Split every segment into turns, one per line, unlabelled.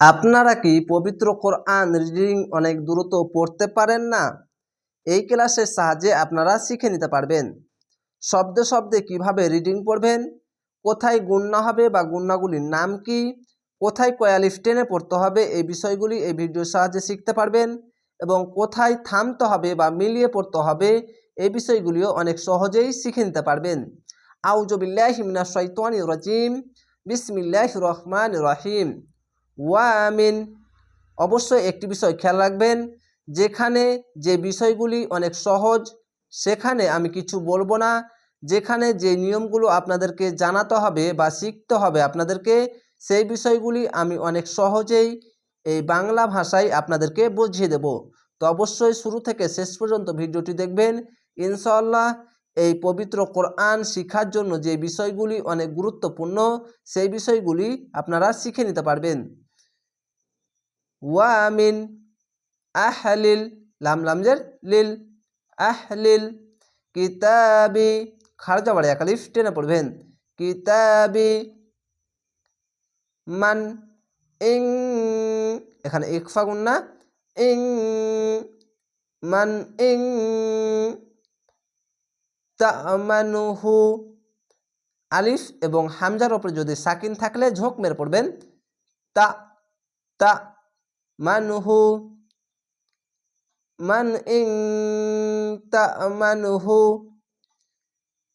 আপনারা কি পবিত্র কোরআন রিডিং অনেক দ্রুত পড়তে পারেন না? এই ক্লাসের সাহায্যে আপনারা শিখে নিতে পারবেন। শব্দে শব্দে কীভাবে রিডিং পড়বেন? কোথায় গুন্না হবে বা গুন্নাগুলির নাম কি? কোথায় কয়ালিফ টেনে পড়তে হবে? এই বিষয়গুলি এই ভিডিওর সাহায্যে শিখতে পারবেন এবং কোথায় থামতে হবে বা মিলিয়ে পড়তে হবে এই বিষয়গুলিও অনেক সহজেই শিখে নিতে পারবেন। আউজবিল্লাহ হিমনা শৈতানি রাজিম। বিসমিল্লাহ রহমান রহিম। ওয়ামিন অবশ্যই একটি বিষয় খেয়াল রাখবেন, যেখানে যে বিষয়গুলি অনেক সহজ, সেখানে আমি কিছু বলব না। যেখানে যে নিয়মগুলো আপনাদেরকে জানাতে হবে বা শিখতে হবে আপনাদেরকে, সেই বিষয়গুলি আমি অনেক সহজেই এই বাংলা ভাষায় আপনাদেরকে বুঝিয়ে দেব। তো অবশ্যই শুরু থেকে শেষ পর্যন্ত ভিডিওটি দেখবেন। ইনশাল্লাহ এই পবিত্র কোরআন শিখার জন্য যে বিষয়গুলি অনেক গুরুত্বপূর্ণ, সেই বিষয়গুলি আপনারা শিখে নিতে পারবেন। ওয়ামিন আহলিল লাম লামজের লিল আহলিল কিতাবি খারজা বাড়ি একালিফ টেনে পড়বেন কিতাবি মান ইং এখানে ইকফা গুন্না ইং মান ইং তামানুহু আলিফ এবং হামজার ওপরে যদি সাকিন থাকলে ঝোঁক মেরে পড়বেন তা তা মানুহু মান ইং তা মানুহু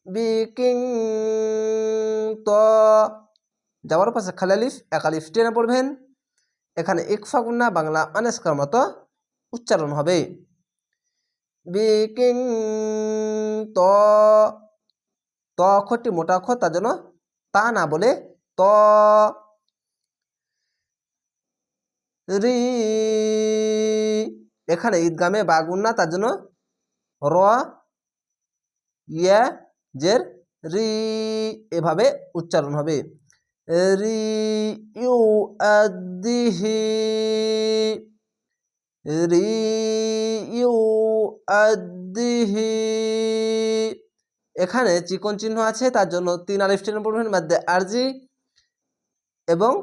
বিকিং ত যাওয়ার পাশে খালালিফ, একালিফ টেনে পড়বেন। এখানে ইকফা গুন্না বাংলা অনেস্কার মতো উচ্চারণ হবে। বিকিং ত ত অক্ষরটি মোটা অক্ষর তার জন্য তা না বলে ত। রি। এখানে ঈদগামে বাগুন্না তার জন্য র, ইয়া, জের, রি এভাবে উচ্চারণ হবে। রি, ইউ আদিহি রি, ইউ আদিহি এখানে চিকন চিহ্ন আছে, তার জন্য তিন আলিফ টেনে মধ্যে আরজি এবং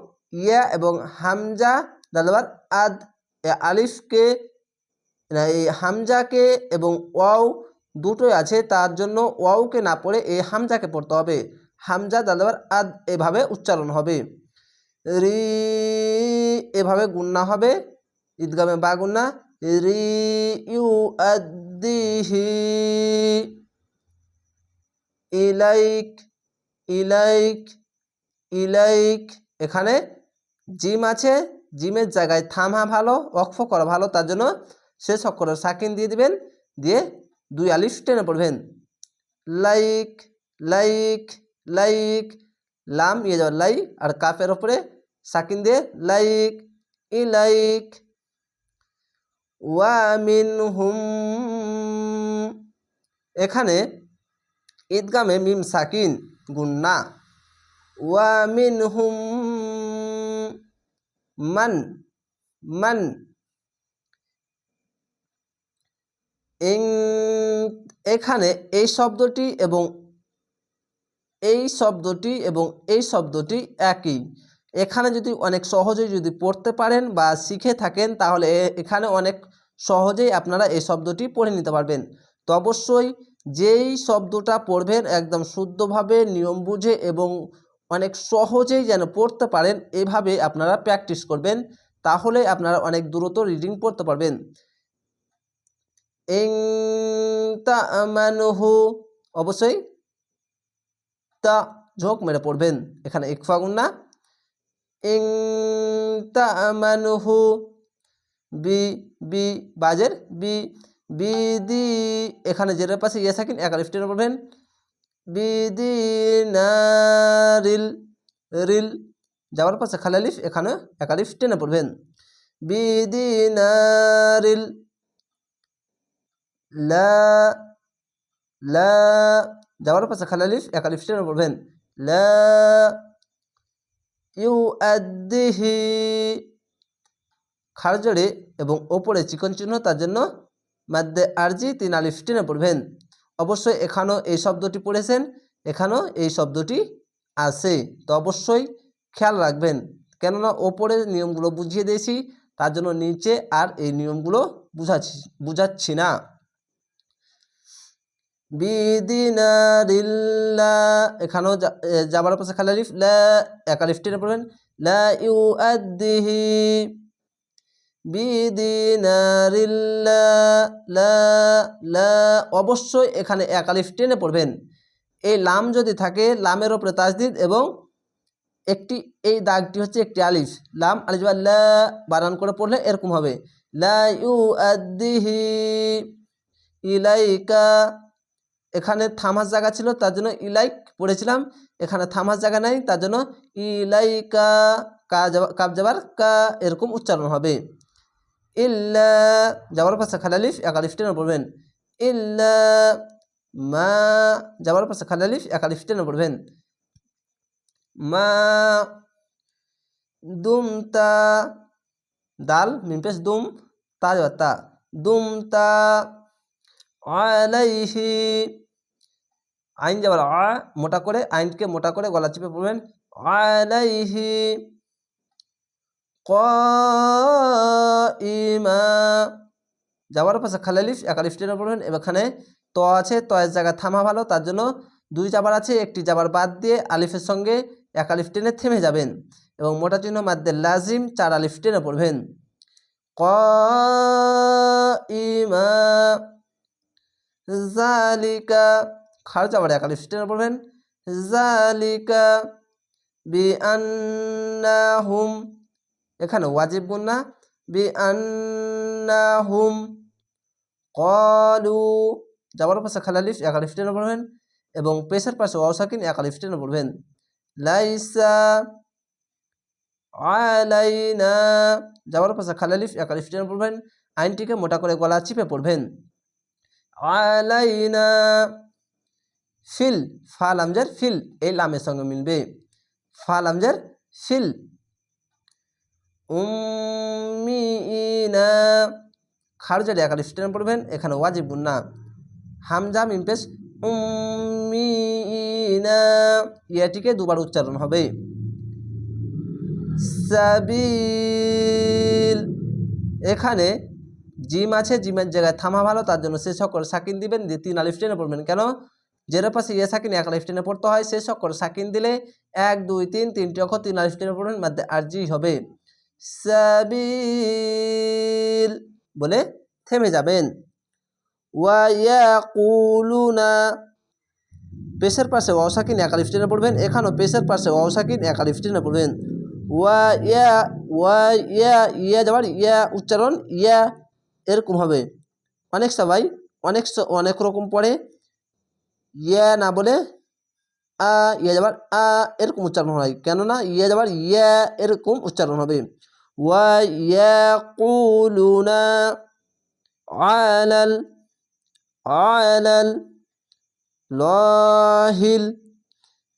ইয়া এবং হামজা দাদাবার আদ আলিফকে এই হামজাকে এবং ওয়াও দুটোই আছে, তার জন্য ওয়াওকে না পড়ে এই হামজাকে পড়তে হবে। হামজা দাদাবার আদ, এভাবে উচ্চারণ হবে। রি, এভাবে গুন্না হবে। ঈদগামে বা গুন্না রি, ইউ আদিহি ইলাইক ইলাইক ইলাইক। এখানে জিম আছে। জিমের জায়গায় থামা ভালো অক্ষ করা ভালো, তার জন্য শেষ অক্ষরের সাকিন দিয়ে দিবেন, দিয়ে দুই আলিফ টেনে পড়বেন। লাইক লাইক লাইক, লাম ইয়ে যাওয়ার লাই আর কাপের ওপরে সাকিন দিয়ে লাইক, ই লাইক। ওয়ামিন হুম এখানে ঈদগামে মিম সাকিন গুন্না ওয়ামিন হুম মান মান। এখানে এই শব্দটি এবং এই শব্দটি এবং এই শব্দটি একই। এখানে যদি অনেক সহজেই যদি পড়তে পারেন বা শিখে থাকেন, তাহলে এখানে অনেক সহজেই আপনারা এই শব্দটি পড়ে নিতে পারবেন। তো অবশ্যই যেই শব্দটা পড়বেন, একদম শুদ্ধভাবে, নিয়ম বুঝে এবং অনেক সহজেই যেন পড়তে পারেন, এভাবে আপনারা প্র্যাকটিস করবেন, তাহলে আপনারা অনেক দ্রুত রিডিং পড়তে পারবেন। অবশ্যই তা ঝোঁক মেরে পড়বেন। এখানে ইকফা গুন্না। ইং তামানুহু বি বি, বাজের, বি বিদি এখানে জেরের পাশে ইয়ে থাকেন একালিফ টেনে পড়বেন। বিদিনারিল, রিল, যাওয়ার পাশে খালালিফ, এখানে একালিফ টেনে পড়বেন। বিদিনারিল, লা লা, যাওয়ার পাশে খালালিফ, একালিফ টেনে পড়বেন। লা ইউ আদিহি খারজড়ে এবং ওপরে চিকন চিহ্ন, তার জন্য মাদ্দে আরজি তিন আলিফ টেনে পড়বেন। অবশ্যই এখানেও এই শব্দটি পড়েছেন, এখানেও এই শব্দটি আছে। তো অবশ্যই খেয়াল রাখবেন, কেননা ওপরে নিয়মগুলো বুঝিয়ে দিয়েছি, তার জন্য নিচে আর এই নিয়মগুলো বুঝাচ্ছি বুঝাচ্ছি না। এখানেও যাবার পাশে খালি আলিফ, লা, এক আলিফ টেনে পড়বেন, লা ইউ আদিহি লা লা, অবশ্যই এখানে এক আলিফ টেনে পড়বেন। এই লাম যদি থাকে, লামের ওপরে তাজদিদ এবং একটি, এই দাগটি হচ্ছে একটি আলিফ। লাম আলিফ বা লা করে পড়লে এরকম হবে। লা ইউ ইলাইকা। এখানে থামার জায়গা ছিল, তার জন্য ইলাইক পড়েছিলাম। এখানে থামার জায়গা নাই, তার জন্য ইলাইকা, কা কাপ যাবার কা এরকম উচ্চারণ হবে। ইল্লা, যাবার পাশে খালালিফ একালিফ টেনে পড়বেন। ইল্লা মা, যাবার পাশে খালালিফ একালিফ টেনে পড়বেন। মা দুমতা দাল মিমপেশ দুম, তা, যাবার তা। দুমতা আলাইহি, আইন যাবার আ, মোটা করে, আইনকে মোটা করে গলা চিপে পড়বেন। আলাইহি ইমা যাওয়ার পাশে খালে খালালিফ একালিফ টেনে পড়বেন এখানে ত আছে তয়ের জায়গায় থামা ভালো, তার জন্য দুই জাবার আছে, একটি জাবার বাদ দিয়ে আলিফের সঙ্গে এক আলিফ টেনে থেমে যাবেন এবং মোটা চিহ্ন মাদ্দে লাজিম চার আলিফ টেনে পড়বেন। ক ইমা জালিকা খারজ আবার এক আলিফ টেনে পড়বেন। জালিকা বি আন্না আন্নাহুম এখানে ওয়াজিব গুন্না বি আন্নাহুম কলু যাবার পাশে খালালিফ এক আলিফ টেনে পড়বেন এবং পেশের পাশে অসাকিন এক আলিফ টেনে পড়বেন। লাইসা আলাইনা যাবার পাশে খালালিফ এক আলিফ টেনে পড়বেন। আইনটিকে মোটা করে গলা চিপে পড়বেন। আলাইনা ফিল, ফা লামজের ফিল, এই লামের সঙ্গে মিলবে। ফা লামজের ফিল উম্মিনা খারজারে একালি স্টেন পড়বেন, এখানে ওয়াজিব না হামজা মিমপেশ উম্মিনা ইয়াটিকে দুবার উচ্চারণ হবে। সাবিল। এখানে জিম আছে, জিমের জায়গায় থামা ভালো, তার জন্য সে সকল সাকিন দিবেন, দিয়ে তিন আলিফ টেনে পড়বেন। কেন? যেটার পাশে ইয়ে সাকিন এক আলিফ টেনে পড়তে হয়, সে সকল সাকিন দিলে এক, দুই, তিন, তিনটি অক্ষর তিন আলিফ টেনে পড়বেন, মাধ্যমে আর জি হবে। সাবিল, বলে থেমে যাবেন। পেশের পাশে অসাকিন এক আলিফ টেনে পড়বেন, এখানেও পেশের পাশে অসাকিন এক আলিফ টেনে পড়বেন। ইয়া, ওয়া ইয়া ইয়া যাবার, ইয়া উচ্চারণ, ইয়া এরকম হবে। অনেক সবাই অনেক অনেক রকম পড়ে। ইয়া না বলে আ, ইয়া যাবার, আ এরকম উচ্চারণ হয়। কেননা ইয়া যাবার, ইয়া এরকম উচ্চারণ হবে। ইয়াকুলুনা আলাল আলাল লহিল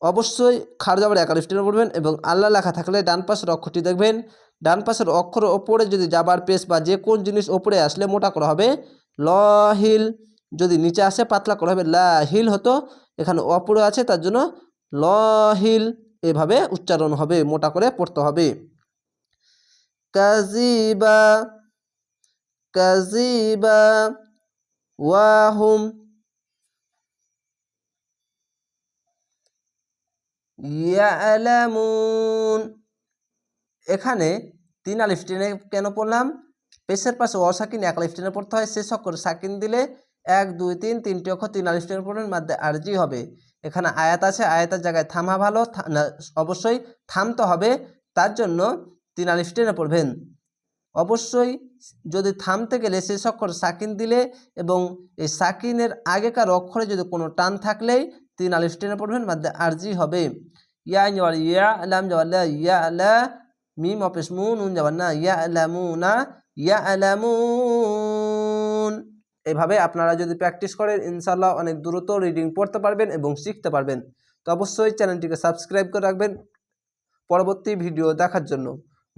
অবশ্যই খার যাবার একালিফ টেনে পড়বেন এবং আল্লাহ লেখা থাকলে ডান পাশের অক্ষরটি দেখবেন। ডান পাশের অক্ষর ওপরে যদি যাবার পেস বা যে কোন জিনিস ওপরে আসলে মোটা করা হবে, লহিল যদি নিচে আসে, পাতলা করা হবে, লাহিল হতো, এখানে অপরে আছে, তার জন্য লহিল এভাবে উচ্চারণ হবে, মোটা করে পড়তে হবে। কাজিবা কাজিবা ওয়াহুম ইয়ালামুন এখানে তিন আলিফ টেনে কেন পড়লাম? পেশের পাশে অসাকিন এক আলিফ টেনে পড়তে হয়। শেষ অক্ষর সাকিন দিলে এক, দুই, তিন, তিনটি অক্ষর তিন আলিফ টেনে পড়বেন মাধ্যমে আরজি হবে। এখানে আয়াত আছে, আয়াতের জায়গায় থামা ভালো অবশ্যই থামতে হবে। তার জন্য তিন আলিফ টেনে পড়বেন অবশ্যই যদি থামতে গেলে শেষ অক্ষর সাকিন দিলে এবং এই সাকিনের আগেকার অক্ষরে যদি কোনো টান থাকলেই তিন আলিফ টেনে পড়বেন মাধ্যমে আরজি হবে। ইয়া ইয়া আলাম যাবার ইয়া আলা না ইয়া না ইয়া এভাবে আপনারা যদি প্র্যাকটিস করেন ইনশাল্লাহ অনেক দ্রুত রিডিং পড়তে পারবেন এবং শিখতে পারবেন। তো অবশ্যই চ্যানেলটিকে সাবস্ক্রাইব করে রাখবেন। পরবর্তী ভিডিও দেখার জন্য।